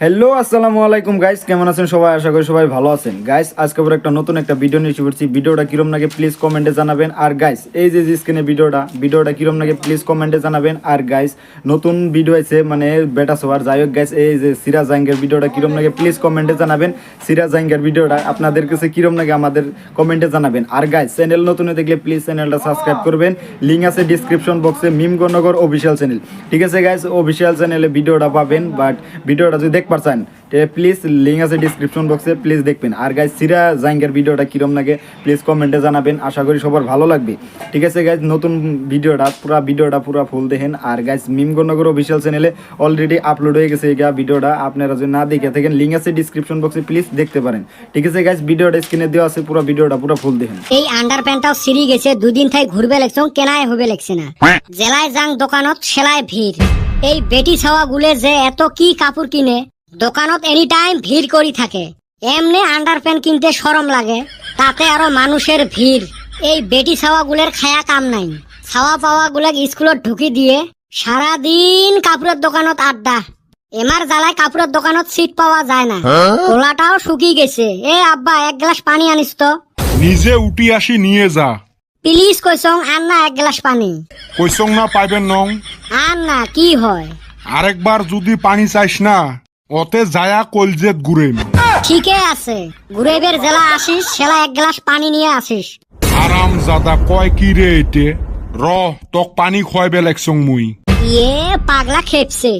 Hello আসসালামু আলাইকুম guys কেমন আছেন সবাই? আশা করি সবাই ভালো আছেন। গাইস আজকে আবার একটা নতুন একটা ভিডিও নিয়ে পড়ছি। ভিডিওটা কিরম লাগে প্লিজ কমেন্টে জানাবেন। আর গাইস এই যে স্ক্রিনে ভিডিওটা ভিডিওটা কিরম লাগে প্লিজ কমেন্টে জানাবেন। আর গাইস নতুন ভিডিও আছে মানে বেটা সবার। যাই হোক গাইস এই যে সিরাজ জাহাঙ্গের ভিডিওটা কিরম লাগে প্লিজ কমেন্টে জানাবেন। সিরাজ জাহাঙ্গের ভিডিওটা আপনাদের কাছে কিরম লাগে, আমাদের কমেন্টে জানাবেন। আর গাইস চ্যানেল নতুন দেখলে প্লিজ চ্যানেলটা সাবস্ক্রাইব করবেন। লিঙ্ক আছে ডিসক্রিপশন বক্সে মিমগনগর অফিসিয়াল চ্যানেল ঠিক আছে গাইস অফিসিয়াল চ্যানেলে ভিডিওটা পাবেন বাট ভিডিওটা যদি দেখতে পারছেন প্লিজ লিঙ্ক আছে ডিসক্রিপশন বক্সে প্লিজ দেখবেন। আর গাইজ সিরা জাঙ্গের ভিডিওটা কিরম লাগে প্লিজ কমেন্টে জানাবেন। আশা করি সবার ভালো লাগবে। ঠিক আছে গাইজ নতুন ভিডিওটা, পুরো ভিডিওটা পুরো ফুল দেখেন। আর গাইজ মিমগনগর অফিসিয়াল চ্যানেলে অলরেডি আপলোড হয়ে গেছে এই ভিডিওটা। আপনারা যদি না দেখে থাকেন লিঙ্ক আছে ডিসক্রিপশন বক্সে প্লিজ দেখতে পারেন। ঠিক আছে গাইজ ভিডিওটা স্ক্রিনে দেওয়া আছে, পুরো ভিডিওটা পুরো ফুল দেখেন। এই আন্ডার প্যান্টটাও সিরি গেছে, দুদিন থাই ঘুরবে লেগছং কেনায় হবে লাগছে না। জেলায় যাং দোকানত সেলাই ভিড়। এই বেটি ছাওয়া গুলে যে এত কি কাপড় কিনে দোকানত এনি টাইম ভিড় করি থাকে। এমনি আন্ডার প্যান্ট কিনতে সরম লাগে তাতে আরও মানুষের ভিড়। এই বেটি ছাওয়া গুলের খায়া কাম নাই। ছাওয়া পাওয়া গুলাক স্কুলত ঢুকি দিয়ে সারা দিন কাপড়ের দোকানত আড্ডা। এমার জ্বালায় কাপড়ের দোকানত সিট পাওয়া যায় না। গোলাটাও শুকিয়ে গেছে। এ আব্বা এক গ্লাস পানি আনিস তো। নিজে উঠি আসি নিয়ে যা। প্লিজ কইসং আন না এক গ্লাস পানি। কইসং না পাইবেন নং। আন না কি হয়? আরেকবার যদি পানি চাইস না। অতে যায়া কলজেত ঘুরেম ঠিকই আছে গুরেবের জেলা আসিস সেলা এক গ্লাস পানি নিয়ে আসিস। আরাম জাদা কয় কি রে এতে? র তক পানি খুয়াইবে লাগছং মুই। ইয়ে পাগলা খেপছে।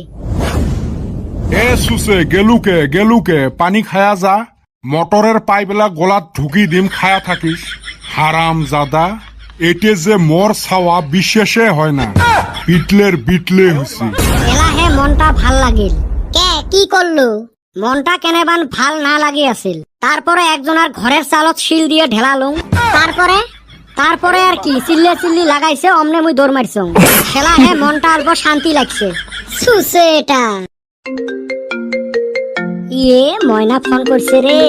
এ সুসে গেলুকে গেলুকে পানি খায়া যা। মটরের পাইবেলা গলাত ঢুকি দিম খায়া থাকিস। হারাম জাদা এতে যে মর ছাওয়া বিশেষে হয় না। বিটলের বিটলে হইছে এলাহে মনটা ভালো লাগিল। কে করল? মনটা কেনেবান ভালো না লাগি আছিল। তারপরে একজনের ঘরের চালত শিল দিয়ে ঢেলালুম তারপরে? তারপরে আর কি চিল্লে চিল্লি লাগাইছে অমনে মুই দৌড় মারছং খেলাহে মনটা অল্প শান্তি লাগছে। সুসে এটা। ইয়ে ময়না ফোন করছে রে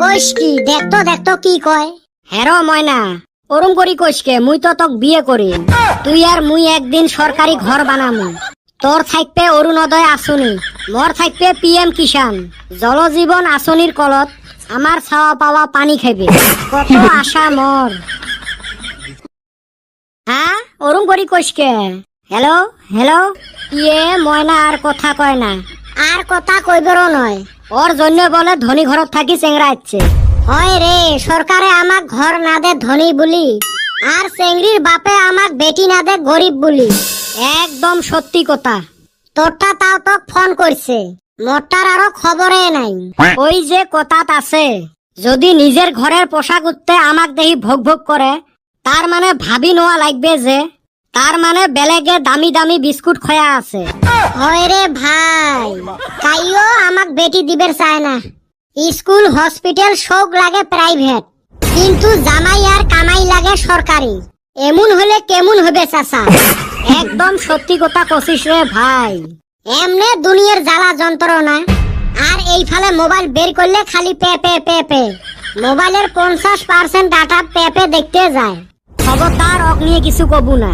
কইস কি দেখতো দেখতো কি কয়। হেরো ময়না ওরম করি কইসকে মুই তো তোক বিয়ে করি তুই আর মুই একদিন সরকারি ঘর বানামু। তোর থাকবে অরুণোদয় আঁচনি মোর থাকবে পিএম কিষান জলজীবন আঁচনির কলত আমার ছাওয়া পাওয়া পানি খাইবে। কত আশা মোর হ্যাঁ ওরম করি কইসকে হ্যালো হ্যালো ইয়ে ময়না আর কথা কয় না। আর কথা কইবেরও নয়। ওর জন্য বলে ধনী ঘরত থাকি চেংরা ইচ্ছে হয় রে সরকারে আমাক ঘর না দে ধনী বলি। আর চেংড়ির বাপে আমাক বেটি না দে গরিব বলি। একদম সত্যি কথা। তোরটা তাও তো ফোন করছে। মোরটার আরও খবরে নাই। ওই যে কথাত আছে। যদি নিজের ঘরের পোশাক উঠতে আমাক দেহি ভোগ ভোগ করে তার মানে ভাবি নোয়া লাগবে যে তার মানে বেলেগে দামি দামি বিস্কুট খয়া আছে। হয় রে ভাই তাইও আমাক বেটি দিবের চায় না। স্কুল হসপিটাল সব লাগে প্রাইভেট। কিন্তু জামাই আর কামাই লাগে সরকারি। এমন হলে কেমন হবে চাচা? একদম সত্যি কথা কছিস রে ভাই। এমনে দুনিয়ার জ্বালা যন্ত্রণা। আর এই ফালে মোবাইল বের করলে খালি পে পে পে পে। মোবাইলের পঞ্চাশ পার্সেন্ট ডাটা পে পে দেখতে যায়। খবরদার অক নিয়ে কিছু কবু না।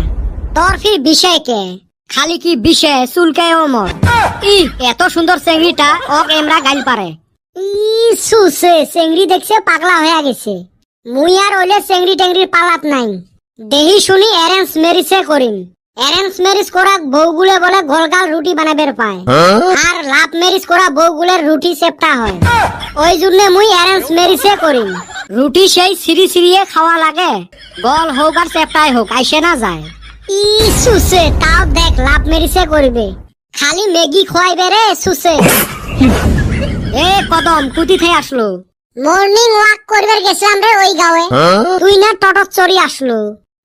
তোর ফির বিষয় কে? খালি কি বিষয়? চুলকে ওমর ই, এত সুন্দর চেংড়িটা অক এমরা গাইল পারে। সুসে চেংড়ি দেখছে পাগলা হয়ে গেছে। মুই আর ওলে চেংড়ি টেংড়ির পালাত নাই। দেহি শুনি অ্যারেঞ্জ ম্যারিজে করিম। অ্যারেঞ্জ ম্যারিজ করা বউগুলে বলে গোলগাল রুটি বানাবের পায়। আর লাভ ম্যারিজ করা বউগুলের রুটি চেপটা হয়। ওই জন্য মুই অ্যারেঞ্জ ম্যারিজে করিম রুটি সেই সিরি সিরিয়ে খাওয়া লাগে। গল হোক আর চেপটাই হোক আইসে না যায়। ই সুসে তাও দেখ লাভ ম্যারিজে করবে। খালি ম্যাগি খোয়াইবে রে সুসে এ কদম কুতি থেকে আসলো। মর্নিং ওয়াক করবে গেছিলাম রে ওই গাঁয়ে তুই না টটো চড়ি আসলো।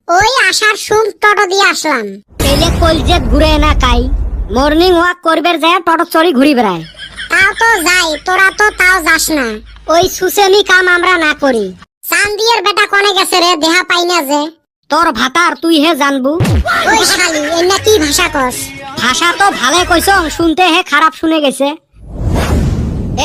ওই আসার সুম টটো দিয়ে আসলাম। পেলে কলজেত ঘুরে না কাই মর্নিং ওয়াক করবে যায় টটো চড়ি ঘুরি বেড়ায়। তাও তো যাই তোরা তো তাও যাস না। ওই সুসেমি কাম আমরা না করি। চান্দিয়ের বেটা কনে গেছে রে দেহা পাই না যে। তোর ভাতার তুই হে জানবু। ওই শালি এনে কি ভাষা কস? ভাষা তো ভালে কইছ শুনতে হে খারাপ শুনে গেছে।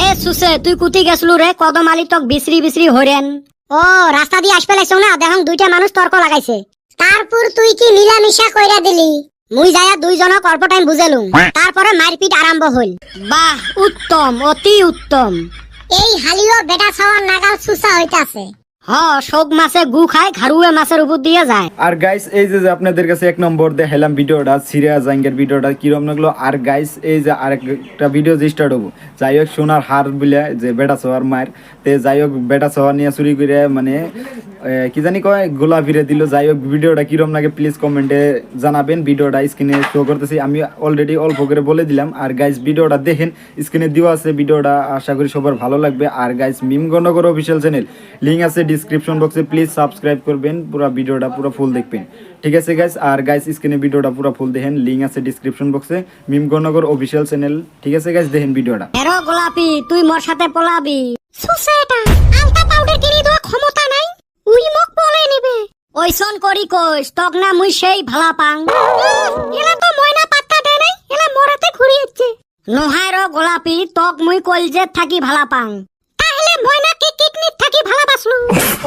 এ সুসে তুই কুতি গেছলু রে কদম আলি তক বিসরি বিসরি হরেন ও রাস্তা দিয়ে আসবে লাগছো না দেখুন দুইটা মানুষ তর্ক লাগাইছে। তারপর তুই কি মিলামিশা কইরা দিলি? মুই যায়া দুইজনক অল্প টাইম বুঝেলুম। তারপরে মারপিট আরম্ভ হইল। বাহ উত্তম অতি উত্তম। এই হালিও বেটা ছাওয়ার নাগাল সুসা হইতাছে। শোক গু খায় উপর দিয়ে যায়। আর গাইস এই যে আপনাদের কাছে এক নম্বর দেখালাম ভিডিওটা জাঙ্গের ভিডিওটা, কিরম লাগল? আর গাইস এই যে ভিডিও যে স্টার্ট হব, যাই হোক সোনার হার যে বেটা সোয়ার মায়ের, তে যাই হোক বেটা সোয়ার নিয়ে চুরি করে মানে কি জানি কয় গোলা ফিরে দিল। যাই হোক ভিডিওটা কিরম লাগে প্লিজ কমেন্টে জানাবেন। ভিডিওটা স্ক্রিনে শো করতেছি। আমি অলরেডি অল্প করে বলে দিলাম। আর গাইস ভিডিওটা দেখেন স্ক্রিনে দেওয়া আছে ভিডিওটা। আশা করি সবার ভালো লাগবে। আর গাইস মিম গণগর অফিসিয়াল চ্যানেল লিঙ্ক আছে ডিসক্রিপশন বক্সে প্লিজ সাবস্ক্রাইব করবেন, পুরো ভিডিওটা পুরো ফুল দেখবেন। ঠিক আছে গাইস আর গাইস স্ক্রিনে ভিডিওটা পুরো ফুল দেখেন লিঙ্ক আছে ডিসক্রিপশন বক্সে মিম গণগর অফিসিয়াল চ্যানেল ঠিক আছে গাইস দেখেন ভিডিওটা। এরো গোলাপি, তুই মোর সাথে পলাবি। সুসেটা, আলতা পাউডার কিনে দেওয়া ক্ষমতা নাই। উই মোক পলে নিবে। ওইসন করি কইস, তক না মুই সেই ভালা পাং। এলা তো ময়না পাত্তা দে নাই, এলা মোরাতে ঘুরিয়েছে নহাই র গোলাপি, তক মুই কলজেত থাকি ভালা পাং। তাহলে ময়না কি কিডনিত থাকি ভালা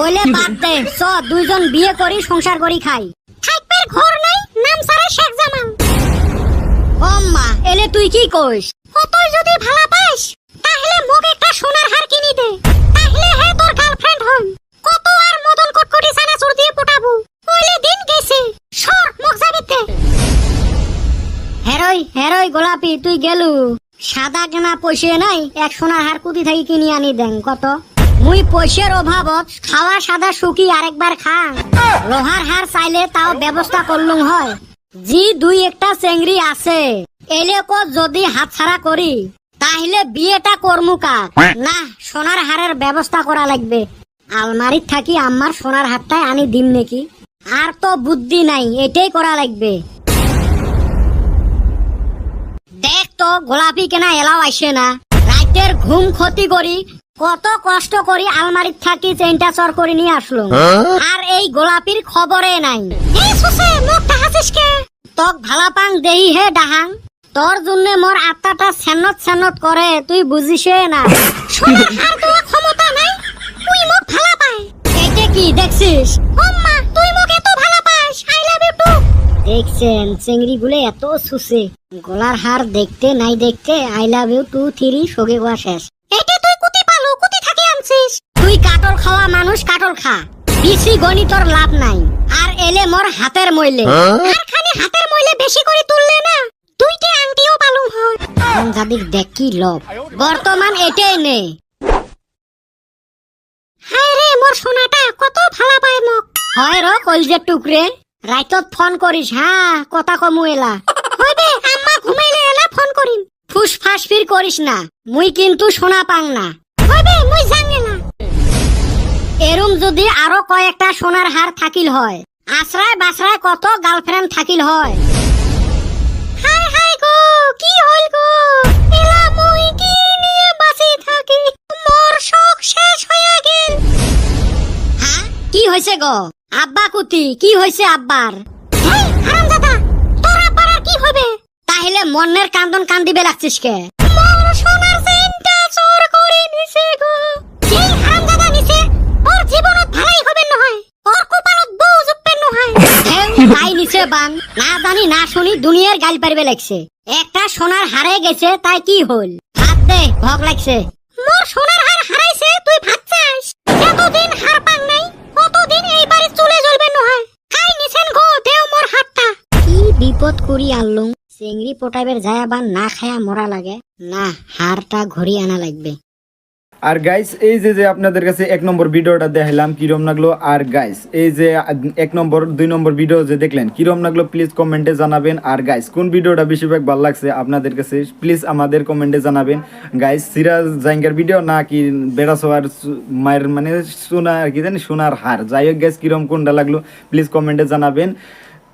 ওইলে বাদ দে চ দুইজন বিয়ে করি সংসার করি খাই। থাকবের ঘর নাই নাম সারা শেখ জামাল। অম্মা এলে তুই কি কইস? ও তুই যদি ভালা পাস তাহলে মোক একটা সোনার হার কিনি দে। তাহলে হে তোর গার্লফ্রেন্ড হন কত আর মদন কটকটি সানাসুর দিয়ে পটাবো। ওইলে দিন গেছে সর মোক যাবিতে হেরই হেরই গোলাপি তুই গেলু। সাদা কেনা পয়সে নাই এক সোনার হার কুতি থাকি কিনি আনি দেন কত? মুই পয়সার অভাবত খাওয়া সাদা শুকি আরেকবার খা লোহার হার চাইলে তাও ব্যবস্থা করলুম হয়। জি দুই একটা চেংড়ি আছে এলে কো যদি হাতছাড়া করি তাহলে বিয়েটা করমু কাক না, সোনার হারের ব্যবস্থা করা লাগবে। আলমারিত থাকি আমার সোনার হারটাই আনি দিম নাকি? আর তো বুদ্ধি নাই, এটাই করা লাগবে। দেখ তো, গোলাপি কেনা এলাও আসে না। রাতের ঘুম ক্ষতি করি কত কষ্ট করি আলমারিত থাকি চেনটা চর করে নিয়ে আসলো আর এই গোলাপির খবরে নাই। তক ভালা পাং দেই হে ডাহাং। তোর জন্য মোর আত্মাটা সেনত সেনত করে তুই বুঝিসে না। ক্ষমতা নাই তুই মোক ভালা পায় এটা কি দেখছিস? আম্মা তুই মোক এত ভালা পাস আই লাভ ইউ টু। দেখছেন চিংড়ি গুলো এত সুসে। গলার হার দেখতে নাই দেখতে I love you two three সগে গোয়া শেষ। এটা আনছিস তুই কাটল খাওয়া মানুষ কাটল খা। বেশি গণিতর লাভ নাই। আর এলে মোর হাতের মইলে আর খানি হাতের মইলে বেশি করে তুললে না? দুইটা আংটিও পালুম হয়। সংঘাদিক দেখ লব বর্তমান এটাই নে। হায় রে মোর সোনাটা কত ভালা পায় মোক। হয় র কলজের টুকরে? রাইতত ফোন করিস হ্যাঁ কথা কমু এলা। হইবে আম্মা ঘুমাইলে এলা ফোন করিম। ফুস ফাস ফির করিস না। মুই কিন্তু সোনা পাং না। এরম যদি আরও কয়েকটা সোনার হার থাকিল হয়, আশ্রয় বাসরায় কত গার্লফ্রেন্ড থাকিল হয়। কি আব্বা কুতি কি হয়েছে আব্বার? কি তাহলে মনের কান্দন কান্দিবে লাগছিস কে তাই নিছে বান না জানি, না শুনি দুনিয়ার গাল পারবে লাগছে। একটা সোনার হারে গেছে, তাই কি হল? ভাত দে, ভগ লাগছে। মোর সোনার হার হারাইছে, তুই ভাত চাস। এতদিন হার পাং নাই, কতদিন এই বাড়ি চলে জ্বলবে নহয়? খাই নিছেন গো, দেও মোর হাতটা। কি বিপদ করি আনলুম চেংড়ি পটাইবের যায় আবার না খায়া মরা লাগে, না হারটা ঘুরি আনা লাগবে। আর গাইস এই যে যে আপনাদের কাছে এক নম্বর ভিডিওটা দেখালাম কিরম লাগল? আর গাইস এই যে এক নম্বর, দুই নম্বর ভিডিও যে দেখলেন, কিরম লাগল? প্লিজ কমেন্টে জানাবেন। আর গাইস কোন ভিডিওটা বেশিরভাগ ভালো লাগছে আপনাদের কাছে প্লিজ আমাদের কমেন্টে জানাবেন। গাইস সিরাজ জাইঙ্গার ভিডিও না কি বেড়া সোয়ার মায়ের মানে সোনা কি জানি, সোনার হার? যাই হোক গাইস কিরম কোনটা লাগল প্লিজ কমেন্টে জানাবেন।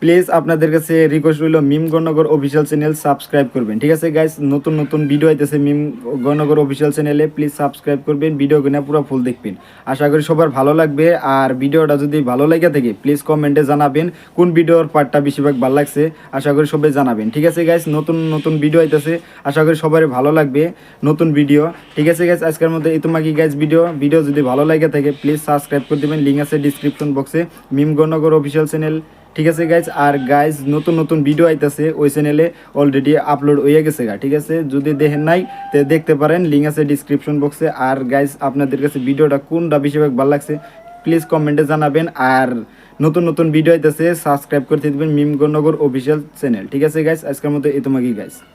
প্লিজ আপনাদের কাছে রিকোয়েস্ট রইল মিম গণনগর অফিসিয়াল চ্যানেল সাবস্ক্রাইব করবেন। ঠিক আছে গাইস নতুন নতুন ভিডিও আইতেছে মিম গণনগর অফিসিয়াল চ্যানেলে প্লিজ সাবস্ক্রাইব করবেন ভিডিও কিনা পুরো ফুল দেখবেন। আশা করি সবার ভালো লাগবে। আর ভিডিওটা যদি ভালো লেগে থাকে প্লিজ কমেন্টে জানাবেন কোন ভিডিওর পার্টটা বেশিরভাগ ভালো লাগছে। আশা করি সবাই জানাবেন। ঠিক আছে গাইস নতুন নতুন ভিডিও আইতেছে। আশা করি সবার ভালো লাগবে নতুন ভিডিও ঠিক আছে গাইস আজকের মধ্যে এই তোমাকে গাইস ভিডিও ভিডিও যদি ভালো লাগে থাকে প্লিজ সাবস্ক্রাইব করে দেবেন। লিঙ্ক আছে ডিসক্রিপশন বক্সে মিম গণনগর অফিসিয়াল চ্যানেল ঠিক আছে গাইজ আর গাইজ নতুন নতুন ভিডিও আইতেছে, ওই চ্যানেলে অলরেডি আপলোড হয়ে গেছে গা, ঠিক আছে? যদি দেখেন নাই, তো দেখতে পারেন লিঙ্ক আছে ডিসক্রিপশন বক্সে আর গাইজ আপনাদের কাছে ভিডিওটা কোনটা বেশিরভাগ ভালো লাগছে প্লিজ কমেন্টে জানাবেন। আর নতুন নতুন ভিডিও আইতেছে সাবস্ক্রাইব করতে দিবেন মিমগনগর অফিসিয়াল চ্যানেল ঠিক আছে গাইজ আজকের মতো এই তোমাকেই গাইজ